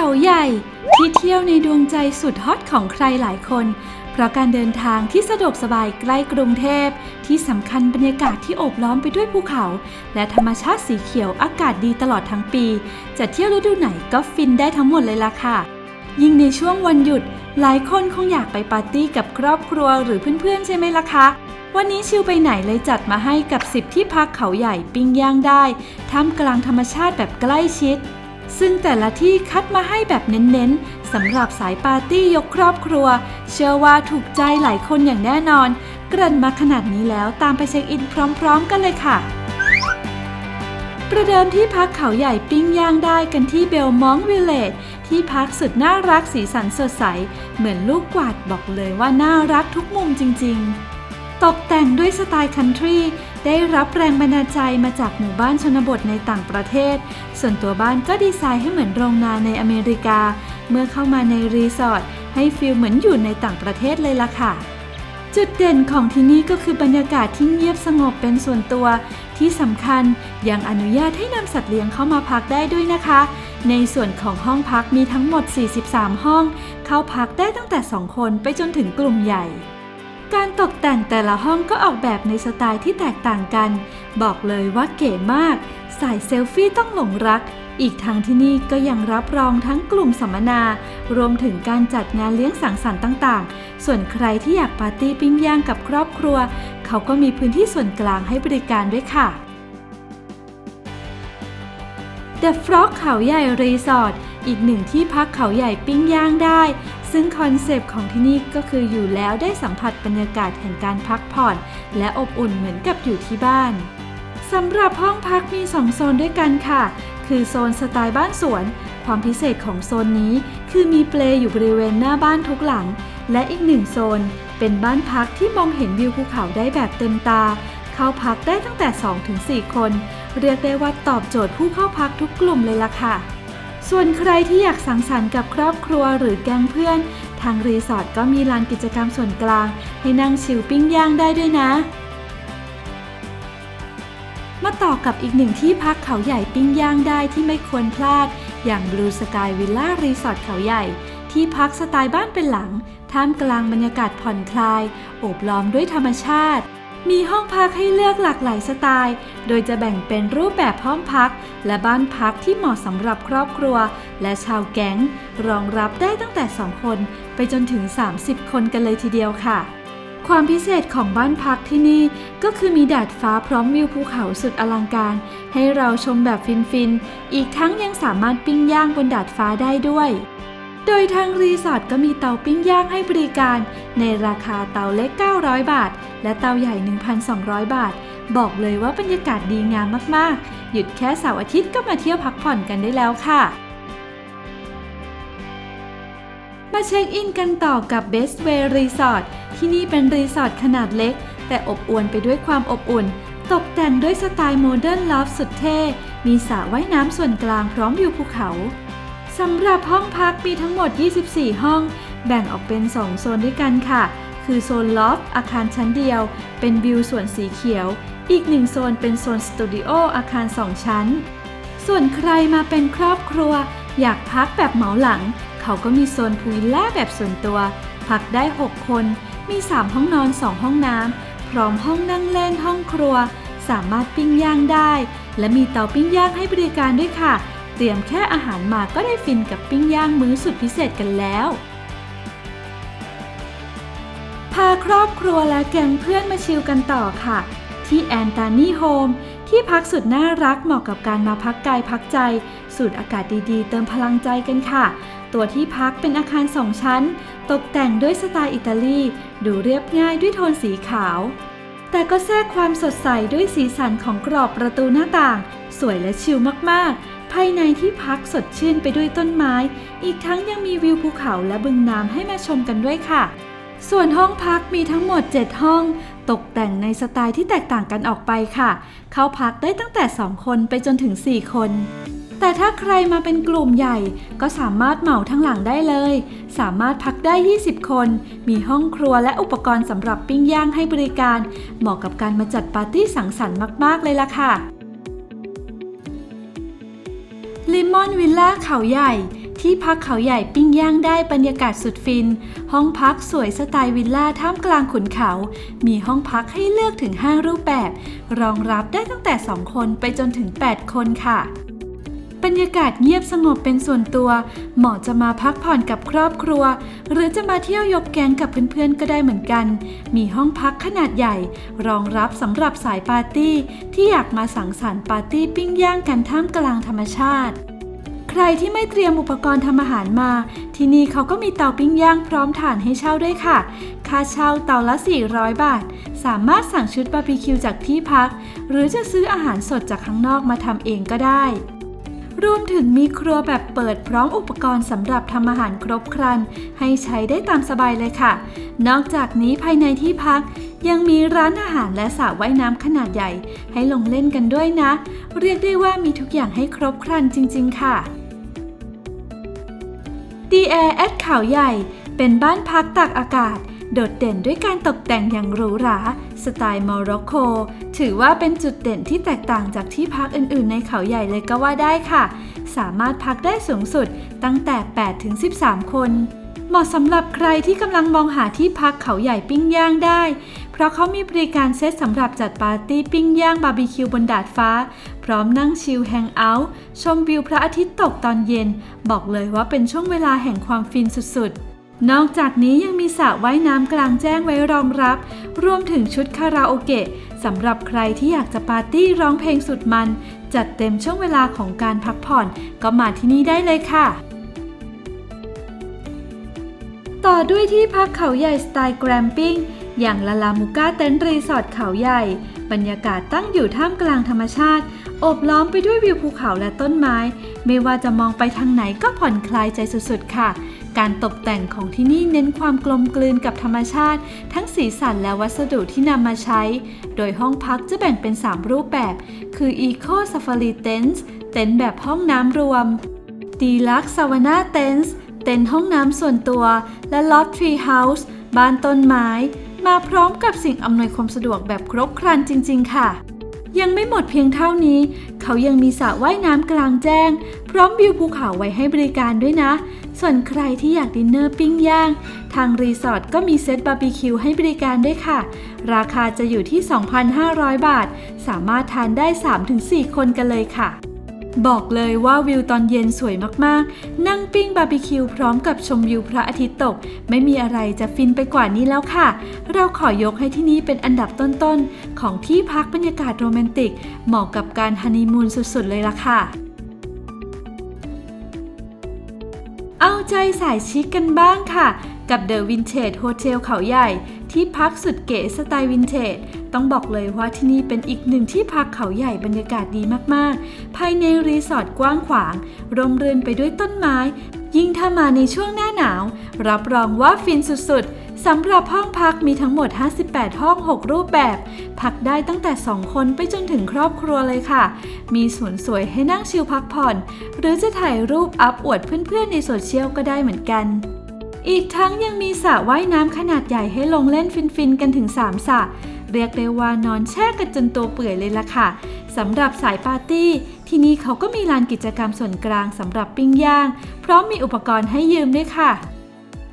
เขาใหญ่ ที่เที่ยวในดวงใจสุดฮอตของใครหลายคน เพราะการเดินทางที่สะดวกสบายใกล้กรุงเทพ ที่สำคัญบรรยากาศที่โอบล้อมไปด้วยภูเขา และธรรมชาติสีเขียวอากาศดีตลอดทั้งปี จะเที่ยวฤดูไหนก็ฟินได้ทั้งหมดเลยล่ะค่ะ ยิ่งในช่วงวันหยุด หลายคนคงอยากไปปาร์ตี้กับครอบครัวหรือเพื่อนๆ ใช่ไหมล่ะคะวันนี้ชิวไปไหนเลยจัดมาให้กับ 10 ที่พักเขาใหญ่ปิ้งย่างได้ท่ามกลางธรรมชาติแบบใกล้ชิด ซึ่งแต่ละที่คัดมาให้แบบเน้นๆสำหรับสายปาร์ตี้ยกครอบครัว เชื่อว่าถูกใจหลายคนอย่างแน่นอน เกริ่นมาขนาดนี้แล้วตามไปเช็คอินพร้อมๆ กันเลยค่ะ ประเดิมที่พักเขาใหญ่ปิ้งย่างได้กันที่เบลมองวิลเลจที่พักสุดน่ารักสีสันสดใส เหมือนลูกกวาดบอกเลยว่าน่ารักทุกมุมจริง ๆ ตกแต่งด้วยสไตล์คันทรี ได้รับแรงบันดาลใจมาจากหมู่บ้านชนบทในต่างประเทศ ส่วนตัวบ้านก็ดีไซน์ให้เหมือนโรงนาในอเมริกา เมื่อเข้ามาในรีสอร์ทให้ฟีลเหมือนอยู่ในต่างประเทศเลยล่ะค่ะ จุดเด่นของที่นี่ก็คือบรรยากาศที่เงียบสงบเป็นส่วนตัว ที่สำคัญยังอนุญาตให้นำสัตว์เลี้ยงเข้ามาพักได้ด้วยนะคะ ในส่วนของห้องพักมีทั้งหมด 43 ห้อง เข้าพักได้ตั้งแต่ 2 คนไปจนถึงกลุ่มใหญ่ การตกแต่งแต่ละห้องก็ออกแบบในสไตล์ที่แตกต่างกัน บอกเลยว่าเก๋มาก สายเซลฟี่ต้องหลงรัก อีกทางที่นี่ก็ยังรับรองทั้งกลุ่มสัมมนา รวมถึงการจัดงานเลี้ยงสังสรรค์ต่าง ๆ ส่วนใครที่อยากปาร์ตี้ปิ้งย่างกับครอบครัว เขาก็มีพื้นที่ส่วนกลางให้บริการด้วยค่ะ The Frog เขาใหญ่รีสอร์ทอีกหนึ่งที่พักเขาใหญ่ปิ้งย่างได้ ซึ่งคอนเซปต์ของที่นี่ก็คืออยู่แล้วได้สัมผัสบรรยากาศแห่งการพักผ่อน และอบอุ่นเหมือนกับอยู่ที่บ้านสำหรับห้องพักมี 2 โซนด้วยกันค่ะ คือโซนสไตล์บ้านสวน ความพิเศษของโซนนี้ คือมีเปลอยู่บริเวณหน้าบ้านทุกหลัง และอีกหนึ่งโซน เป็นบ้านพักที่มองเห็นวิวภูเขาได้แบบเต็มตา เข้าพักได้ตั้งแต่ 2-4 คน เรียกได้ว่าตอบโจทย์ผู้เข้าพักทุกกลุ่มเลยล่ะค่ะ ส่วนใครที่อยากสังสรรค์กับครอบครัวหรือแก๊งเพื่อน ทางรีสอร์ทก็มีลานกิจกรรมส่วนกลาง ให้นั่งชิลปิ้งย่างได้ด้วยนะ มาต่อกับอีกหนึ่งที่พักเขาใหญ่ปิ้งย่างได้ที่ไม่ควรพลาด อย่าง Blue Sky Villa Resort เขาใหญ่ ที่พักสไตล์บ้านเป็นหลัง ท่ามกลางบรรยากาศผ่อนคลาย โอบล้อมด้วยธรรมชาติ มีห้องพักให้เลือกหลากหลายสไตล์ โดยจะแบ่งเป็นรูปแบบห้องพัก และบ้านพักที่เหมาะสำหรับครอบครัว และชาวแก๊ง รองรับได้ตั้งแต่ 2 คน ไปจนถึง 30 คนกันเลยทีเดียวค่ะ ความพิเศษของบ้านพักที่นี่ ก็คือมีดาดฟ้าพร้อมวิวภูเขาสุดอลังการ ให้เราชมแบบฟินๆ อีกทั้งยังสามารถปิ้งย่างบนดาดฟ้าได้ด้วยโดยทางรีสอร์ทก็มีเตาปิ้งย่างให้บริการ ในราคาเตาเล็ก 900 บาท และเตาใหญ่ 1,200 บาท บอกเลยว่าบรรยากาศดีงามมากๆ หยุดแค่เสาร์อาทิตย์ก็มาเที่ยวพักผ่อนกันได้แล้วค่ะ มาเช็คอินกันต่อกับ Best Way Resort ที่นี่เป็นรีสอร์ทขนาดเล็ก แต่อบอวลไปด้วยความอบอุ่น ตกแต่งด้วยสไตล์โมเดิร์นลอฟสุดเท่ มีสระว่ายน้ำส่วนกลางพร้อมวิวภูเขาสำหรับห้องพักมีทั้งหมด 24 ห้อง แบ่งออกเป็น 2 โซนด้วยกันค่ะ คือโซนลอฟอาคารชั้นเดียว เป็นวิวสวนสีเขียว อีกหนึ่งโซนเป็นโซนสตูดิโออาคาร 2 ชั้น ส่วนใครมาเป็นครอบครัว อยากพักแบบเหมาหลัง เขาก็มีโซนพูลวิลล่าแบบส่วนตัว พักได้ 6 คน มี 3 ห้องนอน 2 ห้องน้ำพร้อมห้องนั่งเล่นห้องครัว สามารถปิ้งย่างได้ และมีเตาปิ้งย่างให้บริการด้วยค่ะ เตรียมแค่อาหารมาก็ได้ฟินกับปิ้งย่างมื้อสุดพิเศษกันแล้วาครอบครัวและแก๊งเพื่อนมาชิลกันต่อค่ะ ที่แอนตานีโฮมที่พักสุดน่ารักเหมาะกับการมาพักกายพักใจ สูดอากาศดีๆ เติมพลังใจกันค่ะ ตัวที่พักเป็นอาคารสองชั้น ตกแต่งด้วยสไตล์อิตาลี ดูเรียบง่ายด้วยโทนสีขาว แต่ก็แทรกความสดใสด้วยสีสันของกรอบประตูหน้าต่าง สวยและชิลมากๆภายในที่พักสดชื่นไปด้วยต้นไม้ อีกทั้งยังมีวิวภูเขาและบึงน้ำให้มาชมกันด้วยค่ะ ส่วนห้องพักมีทั้งหมด 7 ห้อง ตกแต่งในสไตล์ที่แตกต่างกันออกไปค่ะ เข้าพักได้ตั้งแต่ 2 คนไปจนถึง 4 คน แต่ถ้าใครมาเป็นกลุ่มใหญ่ ก็สามารถเหมาทั้งหลังได้เลย สามารถพักได้ 20 คน มีห้องครัวและอุปกรณ์สำหรับปิ้งย่างให้บริการ เหมาะกับการมาจัดปาร์ตี้สังสรรค์มาก ๆ เลยล่ะค่ะลิมอนวิลล่าเขาใหญ่ ที่พักเขาใหญ่ปิ้งย่างได้บรรยากาศสุดฟิน ห้องพักสวยสไตล์วิลล่าท่ามกลางขุนเขา มีห้องพักให้เลือกถึง 5 รูปแบบ รองรับได้ตั้งแต่ 2 คนไปจนถึง 8 คนค่ะ บรรยากาศเงียบสงบเป็นส่วนตัว เหมาะจะมาพักผ่อนกับครอบครัว หรือจะมาเที่ยวยกแก๊งกับเพื่อนๆก็ได้เหมือนกัน มีห้องพักขนาดใหญ่ รองรับสำหรับสายปาร์ตี้ ที่อยากมาสังสรรค์ปาร์ตี้ปิ้งย่างกันท่ามกลางธรรมชาติ ใครที่ไม่เตรียมอุปกรณ์ทำอาหารมา ที่นี่เขาก็มีเตาปิ้งย่างพร้อมถ่านให้เช่าด้วยค่ะ ค่าเช่าเตาละ 400 บาท สามารถสั่งชุดบาร์บีคิวจากที่พัก หรือจะซื้ออาหารสดจากข้างนอกมาทำเองก็ได้ รวมถึงมีครัวแบบเปิดพร้อมอุปกรณ์สำหรับทำอาหารครบครัน ให้ใช้ได้ตามสบายเลยค่ะ นอกจากนี้ภายในที่พักยังมีร้านอาหารและสระว่ายน้ำขนาดใหญ่ ให้ลงเล่นกันด้วยนะ เรียกได้ว่ามีทุกอย่างให้ครบครันจริง ๆ ค่ะ ดีแอร์แอดเขาใหญ่ เป็นบ้านพักตากอากาศ โดดเด่นด้วยการตกแต่งอย่างหรูหรา สไตล์โมร็อกโก ถือว่าเป็นจุดเด่นที่แตกต่างจากที่พักอื่นๆ ในเขาใหญ่เลยก็ว่าได้ค่ะ สามารถพักได้สูงสุดตั้งแต่ 8 ถึง 13 คน เหมาะสำหรับใครที่กำลังมองหาที่พักเขาใหญ่ปิ้งย่างได้ เพราะเขามีบริการเซตสำหรับจัดปาร์ตี้ปิ้งย่างบาร์บีคิวบนดาดฟ้า พร้อมนั่งชิลแฮงเอาท์ชมวิวพระอาทิตย์ตกตอนเย็น บอกเลยว่าเป็นช่วงเวลาแห่งความฟินสุดๆนอกจากนี้ยังมีสระว่ายน้ำกลางแจ้งไว้รองรับ รวมถึงชุดคาราโอเกะสำหรับใครที่อยากจะปาร์ตี้ร้องเพลงสุดมัน จัดเต็มช่วงเวลาของการพักผ่อนก็มาที่นี่ได้เลยค่ะ ต่อด้วยที่พักเขาใหญ่สไตล์แกรมปิ้ง อย่างลาลามูก้าเต็นท์รีสอร์ทเขาใหญ่ บรรยากาศตั้งอยู่ท่ามกลางธรรมชาติ อบล้อมไปด้วยวิวภูเขาและต้นไม้ ไม่ว่าจะมองไปทางไหนก็ผ่อนคลายใจสุดๆ ค่ะ การตกแต่งของที่นี่เน้นความกลมกลืนกับธรรมชาติ ทั้งสีสันและวัสดุที่นำมาใช้ โดยห้องพักจะแบ่งเป็น 3 รูปแบบ คือ Eco Safari Tent เต็นท์แบบห้องน้ำรวม Deluxe Savana Tents เต็นท์ห้องน้ำส่วนตัว และ Loft Tree House บ้านต้นไม้ มาพร้อมกับสิ่งอำนวยความสะดวกแบบครบครันจริง ๆ ค่ะ ยังไม่หมดเพียงเท่านี้ เขายังมีสระว่ายน้ำกลางแจ้ง พร้อมวิวภูเขาไว้ให้บริการด้วยนะ ส่วนใครที่อยากดินเนอร์ปิ้งย่าง ทางรีสอร์ทก็มีเซตบาร์บีคิวให้บริการด้วยค่ะ ราคาจะอยู่ที่ 2,500 บาท สามารถทานได้ 3-4 คนกันเลยค่ะ บอกเลยว่าวิวตอนเย็นสวยมากๆ นั่งปิ้งบาร์บีคิวพร้อมกับชมวิวพระอาทิตย์ตก ไม่มีอะไรจะฟินไปกว่านี้แล้วค่ะ เราขอยกให้ที่นี่เป็นอันดับต้นๆ ของที่พักบรรยากาศโรแมนติก เหมาะกับการฮันนีมูนสุดๆ เลยล่ะค่ะเอาใจสายชิคกันบ้างค่ะ กับเดอะวินเทจโฮเทลเขาใหญ่ ที่พักสุดเก๋สไตล์วินเทจ ต้องบอกเลยว่าที่นี่เป็นอีกหนึ่งที่พักเขาใหญ่บรรยากาศดีมากๆ ภายในรีสอร์ทกว้างขวาง ร่มรื่นไปด้วยต้นไม้ ยิ่งถ้ามาในช่วงหน้าหนาว รับรองว่าฟินสุดๆสำหรับห้องพักมีทั้งหมด 58 ห้อง 6 รูปแบบ พักได้ตั้งแต่ 2 คนไปจนถึงครอบครัวเลยค่ะ มีสวนสวยให้นั่งชิลพักผ่อน หรือจะถ่ายรูปอัพอวดเพื่อนๆในโซเชียลก็ได้เหมือนกัน อีกทั้งยังมีสระว่ายน้ำขนาดใหญ่ให้ลงเล่นฟินๆกันถึง 3สระ เรียกได้ว่านอนแช่กันจนตัวเปื่อยเลยล่ะค่ะสำหรับสายปาร์ตี้ ที่นี่เขาก็มีลานกิจกรรมส่วนกลางสำหรับปิ้งย่าง พร้อมมีอุปกรณ์ให้ยืมด้วยค่ะ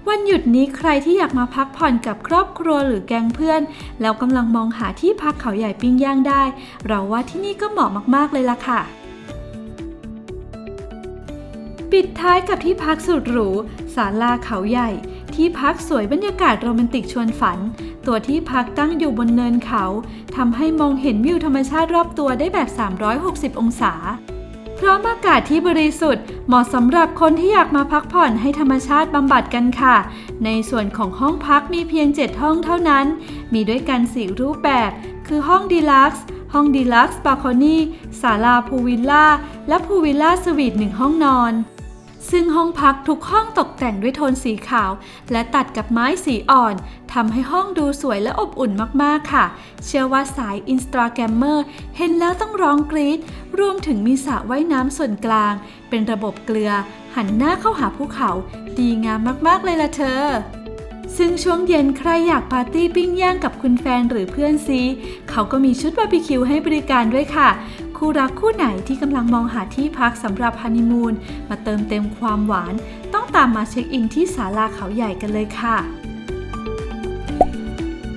วันหยุดนี้ใครที่อยากมาพักผ่อนกับครอบครัวหรือแก๊งเพื่อน แล้วกำลังมองหาที่พักเขาใหญ่ปิ้งย่างได้ เราว่าที่นี่ก็เหมาะมากๆเลยล่ะค่ะปิดท้ายกับที่พักสุดหรูศาลาเขาใหญ่ ที่พักสวยบรรยากาศโรแมนติกชวนฝัน ตัวที่พักตั้งอยู่บนเนินเขา ทำให้มองเห็นวิวธรรมชาติรอบตัวได้แบบ 360 องศา พร้อมอากาศที่บริสุทธิ์ เหมาะสำหรับคนที่อยากมาพักผ่อนให้ธรรมชาติบำบัดกันค่ะ ในส่วนของห้องพักมีเพียง 7 ห้องเท่านั้น มีด้วยกัน4รูปแบบ คือห้องดีลักซ์ห้องดีลักซ์บาคอนี่ศาลาพูวิลล่า และพูวิลล่าสวีทหนึ่งห้องนอน ซึ่งห้องพักทุกห้องตกแต่งด้วยโทนสีขาว และตัดกับไม้สีอ่อนทำให้ห้องดูสวยและอบอุ่นมากๆค่ะ เชื่อว่าสายอินสตาแกรมเมอร์เห็นแล้วต้องร้องกรี๊ดรวมถึงมีสระว่ายน้ำส่วนกลาง เป็นระบบเกลือ หันหน้าเข้าหาภูเขา ดีงามมากๆเลยล่ะเธอซึ่งช่วงเย็นใครอยากปาร์ตี้ปิ้งย่างกับคุณแฟนหรือเพื่อนซี เขาก็มีชุดบาร์บีคิวให้บริการด้วยค่ะ คู่รักคู่ไหนที่กำลังมองหาที่พักสำหรับฮันนีมูนมาเติมเต็มความหวาน ต้องตามมาเช็คอินที่ศาลาเขาใหญ่กันเลยค่ะ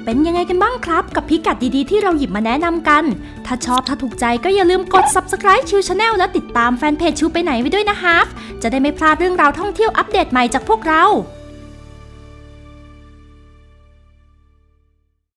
เป็นยังไงกันบ้างครับ กับพิกัดดีๆที่เราหยิบมาแนะนำกัน ถ้าชอบถ้าถูกใจก็อย่าลืมกด subscribe ชิวชาแนลและติดตามแฟนเพจชิวไปไหนไว้ด้วยนะฮะจะได้ไม่พลาดเรื่องราวท่องเที่ยวอัปเดตใหม่จากพวกเรา